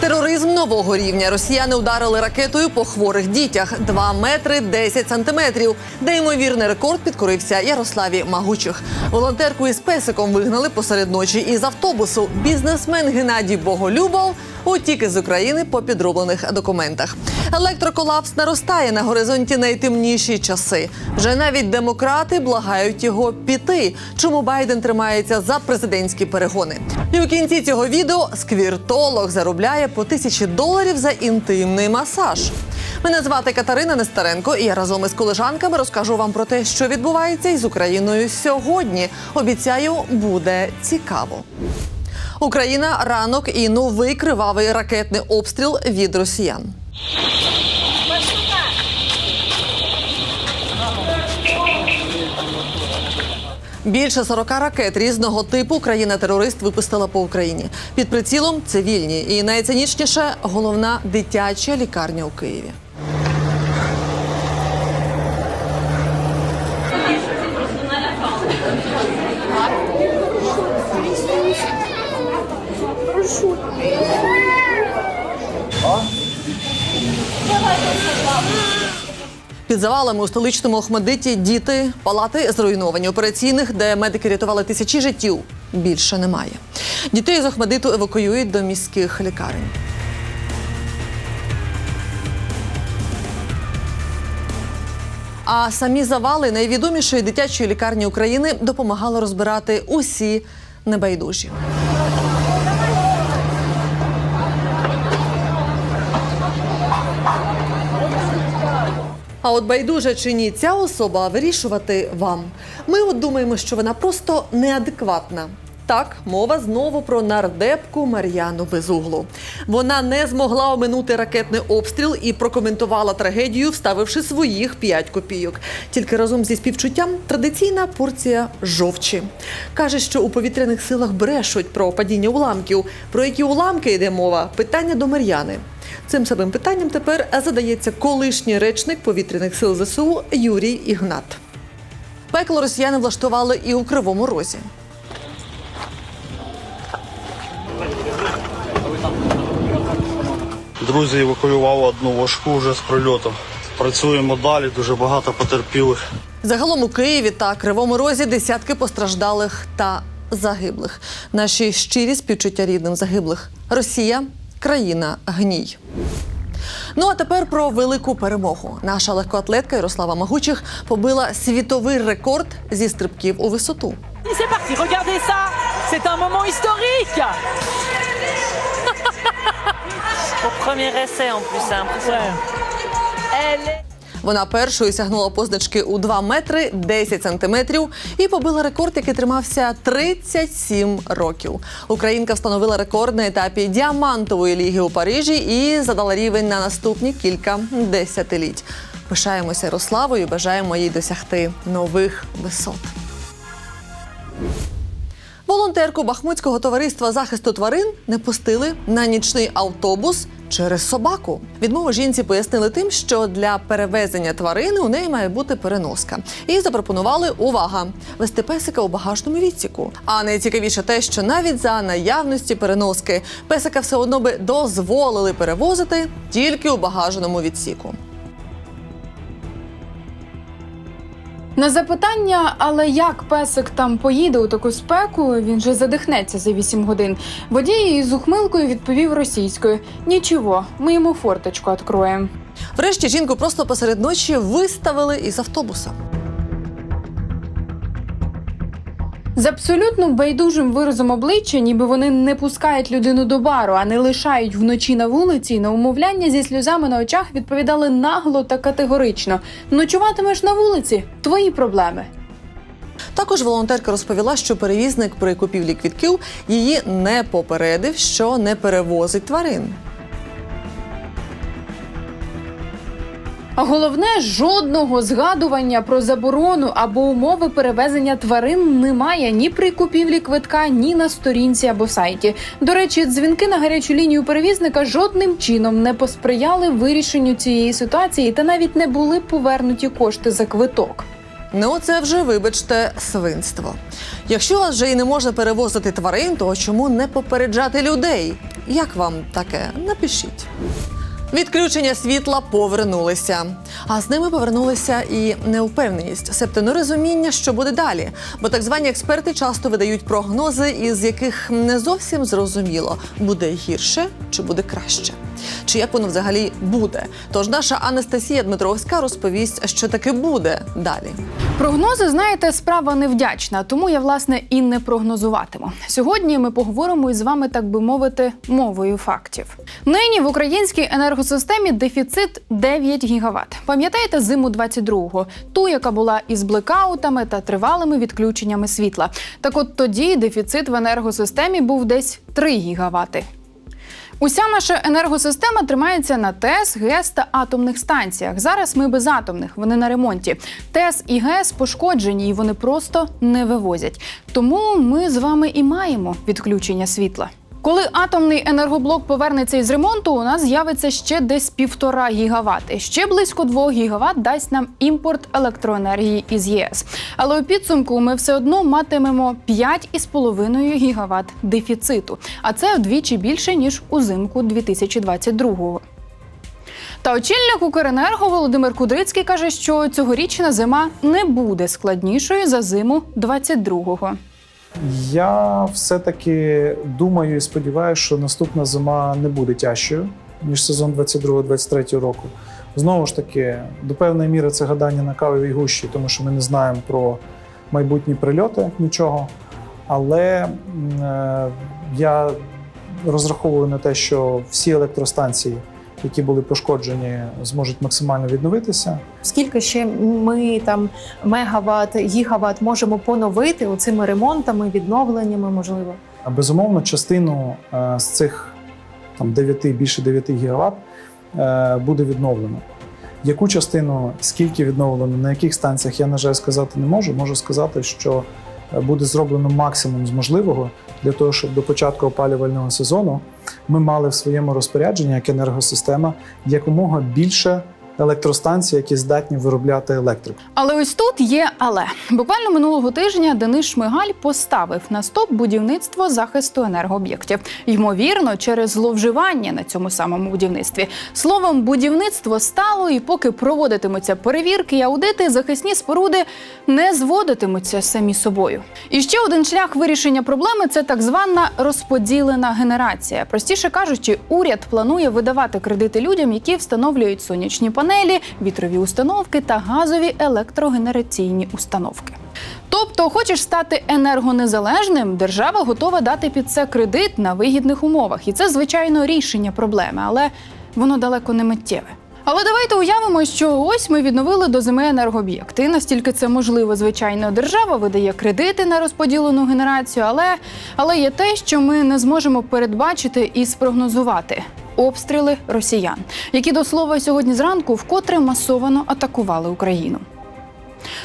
Тероризм нового рівня. Росіяни ударили ракетою по хворих дітях 2 метри 10 сантиметрів, де ймовірний рекорд підкорився Ярославі Магучих. Волонтерку із песиком вигнали посеред ночі із автобусу. Бізнесмен Геннадій Боголюбов утік із України по підроблених документах. Електроколапс наростає на горизонті найтемніші часи. Вже навіть демократи благають його піти. Чому Байден тримається за президентські перегони? І у кінці цього відео сквіртолог заробляє по тисячі доларів за інтимний масаж. Мене звати Катерина Нестеренко, і я разом із колежанками розкажу вам про те, що відбувається із Україною сьогодні. Обіцяю, буде цікаво. Україна ранок і новий кривавий ракетний обстріл від росіян. Більше 40 ракет різного типу країна-терорист випустила по Україні. Під прицілом цивільні і найцинічніше головна дитяча лікарня у Києві. Під завалами у столичному Охмадиті діти, палати зруйновані операційних, де медики рятували тисячі життів. Більше немає. Дітей з Охмадиту евакуюють до міських лікарень. А самі завали найвідомішої дитячої лікарні України допомагали розбирати усі небайдужі. А от байдуже чи ні, ця особа вирішувати вам. Ми от думаємо, що вона просто неадекватна. Так, мова знову про нардепку Мар'яну Безуглу. Вона не змогла оминути ракетний обстріл і прокоментувала трагедію, вставивши своїх 5 копійок. Тільки разом зі співчуттям традиційна порція жовчі. Каже, що у повітряних силах брешуть про падіння уламків. Про які уламки йде мова? Питання до Мар'яни. Цим самим питанням тепер задається колишній речник повітряних сил ЗСУ Юрій Ігнат. Пекло росіяни влаштували і у Кривому Розі. Друзі евакуювали одну важку вже з прильотом. Працюємо далі, дуже багато потерпілих. Загалом у Києві та Кривому Розі десятки постраждалих та загиблих. Наші щирі співчуття рідним загиблих. Росія країна гній. Ну а тепер про велику перемогу. Наша легкоатлетка Ярослава Магучих побила світовий рекорд зі стрибків у висоту. C'est un moment historique. Au premier essai en plus, c'est impressionnant. Elle est... Вона першою сягнула позначки у 2 метри 10 сантиметрів і побила рекорд, який тримався 37 років. Українка встановила рекорд на етапі діамантової ліги у Парижі і задала рівень на наступні кілька десятиліть. Пишаємося Ярославою, і бажаємо їй досягти нових висот. Волонтерку Бахмутського товариства захисту тварин не пустили на нічний автобус через собаку. Відмову жінці пояснили тим, що для перевезення тварини у неї має бути переноска. І запропонували увага вести песика у багажному відсіку. А найцікавіше те, що навіть за наявності переноски песика все одно би дозволили перевозити тільки у багажному відсіку. На запитання, але як песик там поїде у таку спеку, він же задихнеться за 8 годин. Водій із ухмилкою відповів російською: нічого, ми йому форточку відкроємо. Врешті жінку просто посеред ночі виставили із автобуса. З абсолютно байдужим виразом обличчя, ніби вони не пускають людину до бару, а не лишають вночі на вулиці. На умовляння зі сльозами на очах відповідали нагло та категорично: ночуватимеш на вулиці твої проблеми. Також волонтерка розповіла, що перевізник при купівлі квітків її не попередив, що не перевозить тварин. Головне, жодного згадування про заборону або умови перевезення тварин немає ні при купівлі квитка, ні на сторінці або сайті. До речі, дзвінки на гарячу лінію перевізника жодним чином не посприяли вирішенню цієї ситуації та навіть не були повернуті кошти за квиток. Ну, це вже, вибачте, свинство. Якщо вас вже і не можна перевозити тварин, то чому не попереджати людей? Як вам таке? Напишіть. Відключення світла повернулися. А з ними повернулися і неупевненість, себто нерозуміння, що буде далі. Бо так звані експерти часто видають прогнози, із яких не зовсім зрозуміло, буде гірше чи буде краще. Чи як воно взагалі буде? Тож наша Анастасія Дмитровська розповість, що таки буде далі. Прогнози, знаєте, справа невдячна, тому я власне і не прогнозуватиму. Сьогодні ми поговоримо із вами, так би мовити, мовою фактів. Нині в українській енергосистемі дефіцит 9 гігават. Пам'ятаєте зиму 22-го? ту, яка була із блекаутами та тривалими відключеннями світла. Так от тоді дефіцит в енергосистемі був десь 3 гігавати. Уся наша енергосистема тримається на ТЕС, ГЕС та атомних станціях. Зараз ми без атомних, вони на ремонті. ТЕС і ГЕС пошкоджені і вони просто не вивозять. Тому ми з вами і маємо відключення світла. Коли атомний енергоблок повернеться із ремонту, у нас з'явиться ще десь півтора гігавати. Ще близько двох гігават дасть нам імпорт електроенергії із ЄС. Але у підсумку ми все одно матимемо 5,5 гігават дефіциту, а це вдвічі більше ніж узимку 2022-го. Та очільник Укренерго Володимир Кудрицький каже, що цьогорічна зима не буде складнішою за зиму 22-го. Я все-таки думаю і сподіваюся, що наступна зима не буде тяжчою, ніж сезон 22-23 року. Знову ж таки, до певної міри це гадання на кавовій гущі, тому що ми не знаємо про майбутні прильоти нічого. Але е, я розраховую на те, що всі електростанції, які були пошкоджені, зможуть максимально відновитися. Скільки ще ми там мегаватт, гігаватт можемо поновити цими ремонтами, відновленнями, можливо? Безумовно, частину е, з цих там 9, більше 9 гігават е, буде відновлено. Яку частину, скільки відновлено, на яких станціях, я, на жаль, сказати не можу. Можу сказати, що буде зроблено максимум з можливого для того, щоб до початку опалювального сезону ми мали в своєму розпорядженні як енергосистема якомога більше електростанцій, які здатні виробляти електрику. Але ось тут є але буквально минулого тижня Денис Шмигаль поставив на стоп будівництво захисту енергооб'єктів, ймовірно, через зловживання на цьому самому будівництві. Словом, будівництво стало, і поки проводитимуться перевірки і аудити, захисні споруди не зводитимуться самі собою. І ще один шлях вирішення проблеми це так звана розподілена генерація. Простіше кажучи, уряд планує видавати кредити людям, які встановлюють сонячні панелі, вітрові установки та газові електрогенераційні установки. Тобто, хочеш стати енергонезалежним, держава готова дати під це кредит на вигідних умовах, і це звичайно рішення проблеми, але воно далеко не миттєве. Але давайте уявимо, що ось ми відновили до зими енергооб'єкти. Настільки це можливо, звичайно, держава видає кредити на розподілену генерацію, але, але є те, що ми не зможемо передбачити і спрогнозувати. Обстріли росіян, які до слова сьогодні зранку вкотре масовано атакували Україну.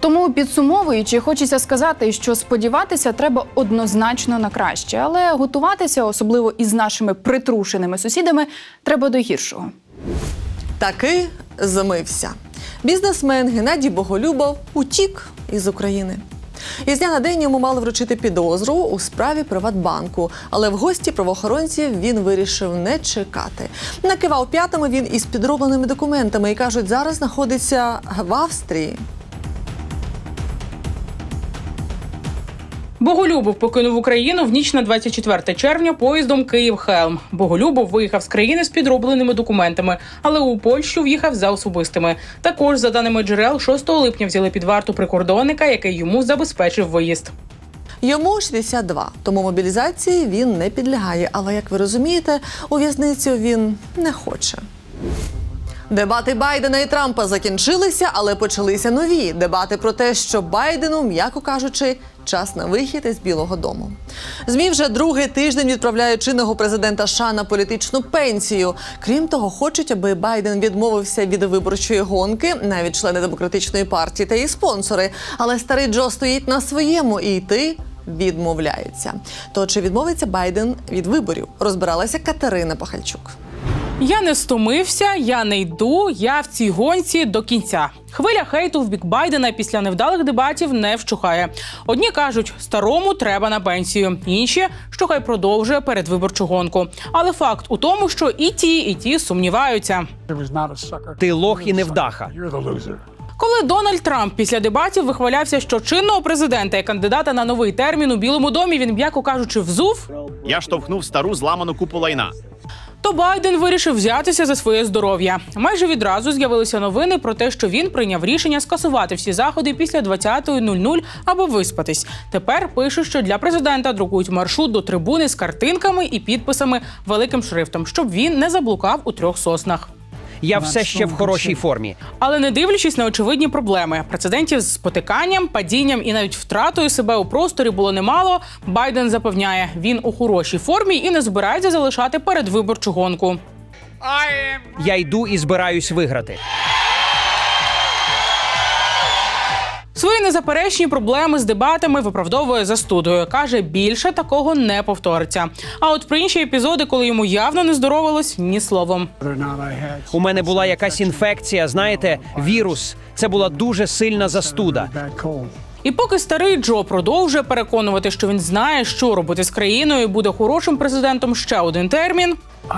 Тому підсумовуючи, хочеться сказати, що сподіватися треба однозначно на краще, але готуватися, особливо із нашими притрушеними сусідами, треба до гіршого. Таки змився. Бізнесмен Геннадій Боголюбов утік із України. Із дня на день йому мали вручити підозру у справі Приватбанку, але в гості правоохоронців він вирішив не чекати. Накивав п'ятами він із підробленими документами і кажуть, зараз знаходиться в Австрії. Боголюбов покинув Україну в ніч на 24 червня поїздом Київ-Хелм. Боголюбов виїхав з країни з підробленими документами, але у Польщу в'їхав за особистими. Також, за даними джерел, 6 липня взяли під варту прикордонника, який йому забезпечив виїзд. Йому 62, тому мобілізації він не підлягає. Але як ви розумієте, у в'язницю він не хоче. Дебати Байдена і Трампа закінчилися, але почалися нові дебати про те, що Байдену, м'яко кажучи, час на вихід із Білого Дому. Змі вже другий тиждень відправляють чинного президента США на політичну пенсію. Крім того, хочуть, аби Байден відмовився від виборчої гонки, навіть члени демократичної партії та її спонсори. Але старий Джо стоїть на своєму і йти. Відмовляється. То чи відмовиться Байден від виборів? Розбиралася Катерина Пахальчук. Я не стомився, я не йду. Я в цій гонці до кінця. Хвиля хейту в бік Байдена після невдалих дебатів не вщухає. Одні кажуть, старому треба на пенсію, інші, що хай продовжує передвиборчу гонку. Але факт у тому, що і ті, і ті сумніваються. Ти лох і невдаха. Коли Дональд Трамп після дебатів вихвалявся, що чинного президента і кандидата на новий термін у Білому домі він, м'яко кажучи, взув, Я штовхнув стару зламану купу лайна. То Байден вирішив взятися за своє здоров'я. Майже відразу з'явилися новини про те, що він прийняв рішення скасувати всі заходи після 20.00 аби виспатись. Тепер пише, що для президента друкують маршрут до трибуни з картинками і підписами великим шрифтом, щоб він не заблукав у трьох соснах. Я все ще в хорошій формі. Але не дивлячись на очевидні проблеми, прецедентів з спотиканням, падінням і навіть втратою себе у просторі було немало. Байден запевняє, він у хорошій формі і не збирається залишати передвиборчу гонку. Я йду і збираюсь виграти. Свої незаперечні проблеми з дебатами виправдовує застудою. каже, більше такого не повториться. А от про інші епізоди, коли йому явно не здоровилось, ні словом. У мене була якась інфекція, знаєте, вірус. Це була дуже сильна застуда. І поки старий Джо продовжує переконувати, що він знає, що робити з країною, і буде хорошим президентом ще один термін.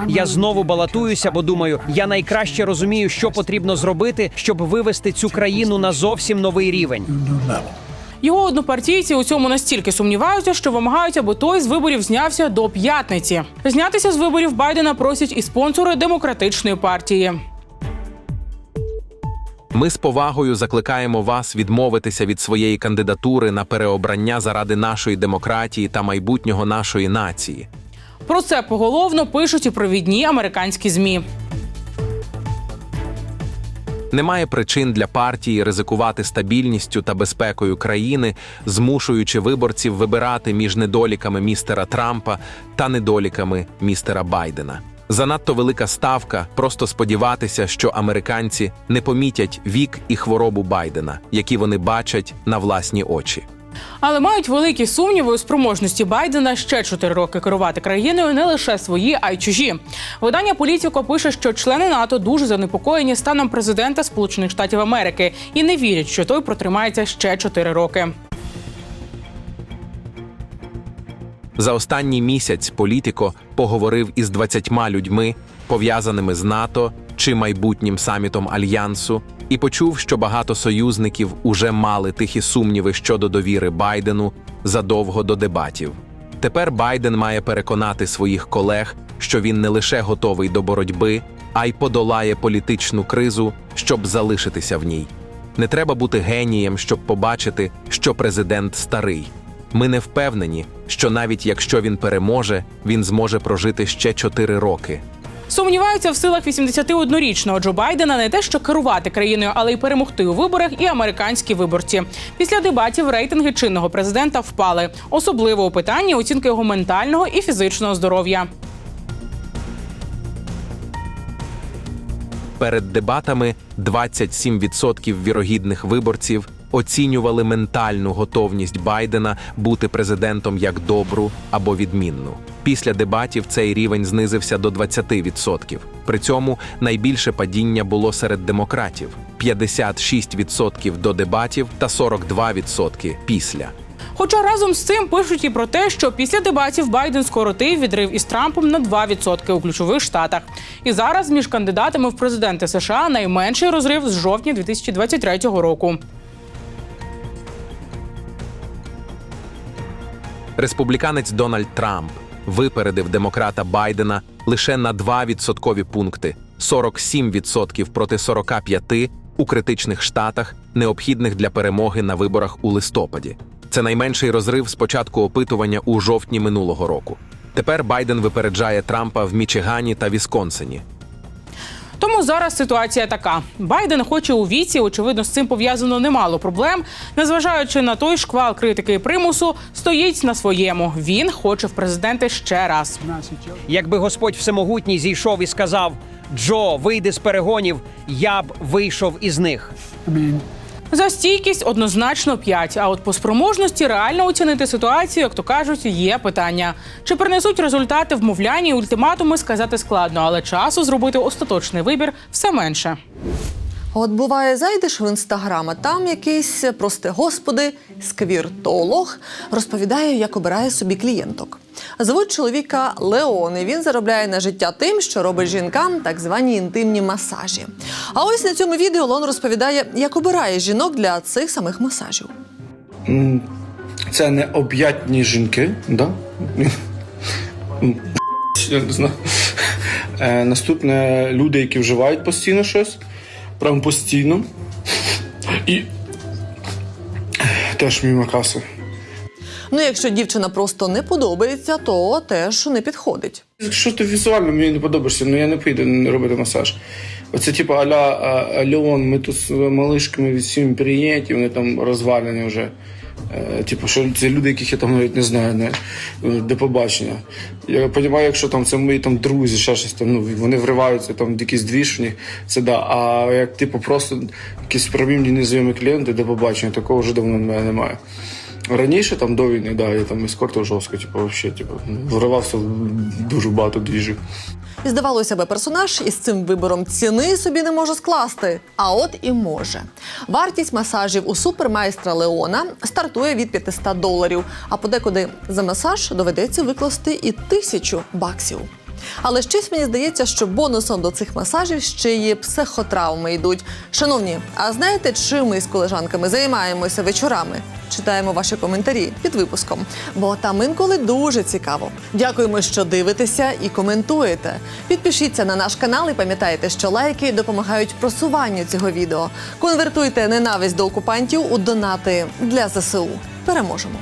Я знову балотуюся, бо думаю, я найкраще розумію, що потрібно зробити, щоб вивести цю країну на зовсім новий рівень. Його однопартійці у цьому настільки сумніваються, що вимагають, аби той з виборів знявся до п'ятниці. Знятися з виборів Байдена просять і спонсори демократичної партії. Ми з повагою закликаємо вас відмовитися від своєї кандидатури на переобрання заради нашої демократії та майбутнього нашої нації. Про це поголовно пишуть і провідні американські змі. Немає причин для партії ризикувати стабільністю та безпекою країни, змушуючи виборців вибирати між недоліками містера Трампа та недоліками містера Байдена. Занадто велика ставка просто сподіватися, що американці не помітять вік і хворобу Байдена, які вони бачать на власні очі. Але мають великі сумніви у спроможності Байдена ще 4 роки керувати країною не лише свої, а й чужі. Видання Політіко пише, що члени НАТО дуже занепокоєні станом президента Сполучених Штатів Америки і не вірять, що той протримається ще 4 роки. За останній місяць Політіко поговорив із 20 людьми, пов'язаними з НАТО чи майбутнім самітом альянсу, і почув, що багато союзників уже мали тихі сумніви щодо довіри Байдену задовго до дебатів. Тепер Байден має переконати своїх колег, що він не лише готовий до боротьби, а й подолає політичну кризу, щоб залишитися в ній. Не треба бути генієм, щоб побачити, що президент старий. Ми не впевнені, що навіть якщо він переможе, він зможе прожити ще 4 роки. Сумніваються в силах 81-річного Джо Байдена не те, що керувати країною, але й перемогти у виборах і американські виборці. Після дебатів рейтинги чинного президента впали, особливо у питанні оцінки його ментального і фізичного здоров'я. Перед дебатами 27% вірогідних виборців оцінювали ментальну готовність Байдена бути президентом як добру або відмінну. Після дебатів цей рівень знизився до 20%. При цьому найбільше падіння було серед демократів 56% до дебатів та 42% після. Хоча разом з цим пишуть і про те, що після дебатів Байден скоротив відрив із Трампом на 2% у ключових штатах. І зараз між кандидатами в президенти США найменший розрив з жовтня 2023 року. Республіканець Дональд Трамп випередив демократа Байдена лише на 2 відсоткові пункти 47% проти 45% у критичних штатах, необхідних для перемоги на виборах у листопаді. Це найменший розрив з початку опитування у жовтні минулого року. Тепер Байден випереджає Трампа в Мічигані та Вісконсині. Тому зараз ситуація така: Байден, хоче у віці, очевидно, з цим пов'язано немало проблем. Незважаючи на той шквал критики і примусу, стоїть на своєму. Він хоче в президенти ще раз. Якби Господь Всемогутній зійшов і сказав: Джо, вийди з перегонів, я б вийшов із них. За стійкість однозначно 5, А от по спроможності реально оцінити ситуацію, як то кажуть, є питання. Чи принесуть результати вмовляння і ультиматуми, сказати складно, але часу зробити остаточний вибір все менше. От буває, зайдеш в інстаграм, а там якийсь, прости господи, сквіртолог розповідає, як обирає собі клієнток. Звуть чоловіка Леон, і він заробляє на життя тим, що робить жінкам так звані інтимні масажі. А ось на цьому відео Леон розповідає, як обирає жінок для цих самих масажів. Це не об'ятні жінки, да? Я не знаю. Е, Наступне люди, які вживають постійно щось, прям постійно. І теж мимо каси. Ну, якщо дівчина просто не подобається, то теж не підходить. Якщо ти візуально мені не подобаєшся, ну я не піду робити масаж. Оце типу аля Леон, ми тут з малишками від сім приєті, вони там розвалені вже. Е, Типу, що це люди, яких я там навіть не знаю, не, до побачення. Я розумію, якщо там це мої там друзі, ще щось там, ну вони вриваються там якісь двішні, це да. А як типу просто якісь промімні незнайомі клієнти до побачення, такого вже давно в мене немає. Раніше там до війни, да, я там ескортив жорстко, типу, вообще, типу, вривався дуже багато двіжів. І здавалося би, персонаж із цим вибором ціни собі не може скласти. А от і може. Вартість масажів у супермайстра Леона стартує від 500 доларів, а подекуди за масаж доведеться викласти і тисячу баксів. Але щось мені здається, що бонусом до цих масажів ще є психотравми йдуть. Шановні, а знаєте, чим ми з колежанками займаємося вечорами? Читаємо ваші коментарі під випуском, бо там інколи дуже цікаво. Дякуємо, що дивитеся і коментуєте. Підпишіться на наш канал і пам'ятайте, що лайки допомагають просуванню цього відео. Конвертуйте ненависть до окупантів у донати для ЗСУ. Переможемо!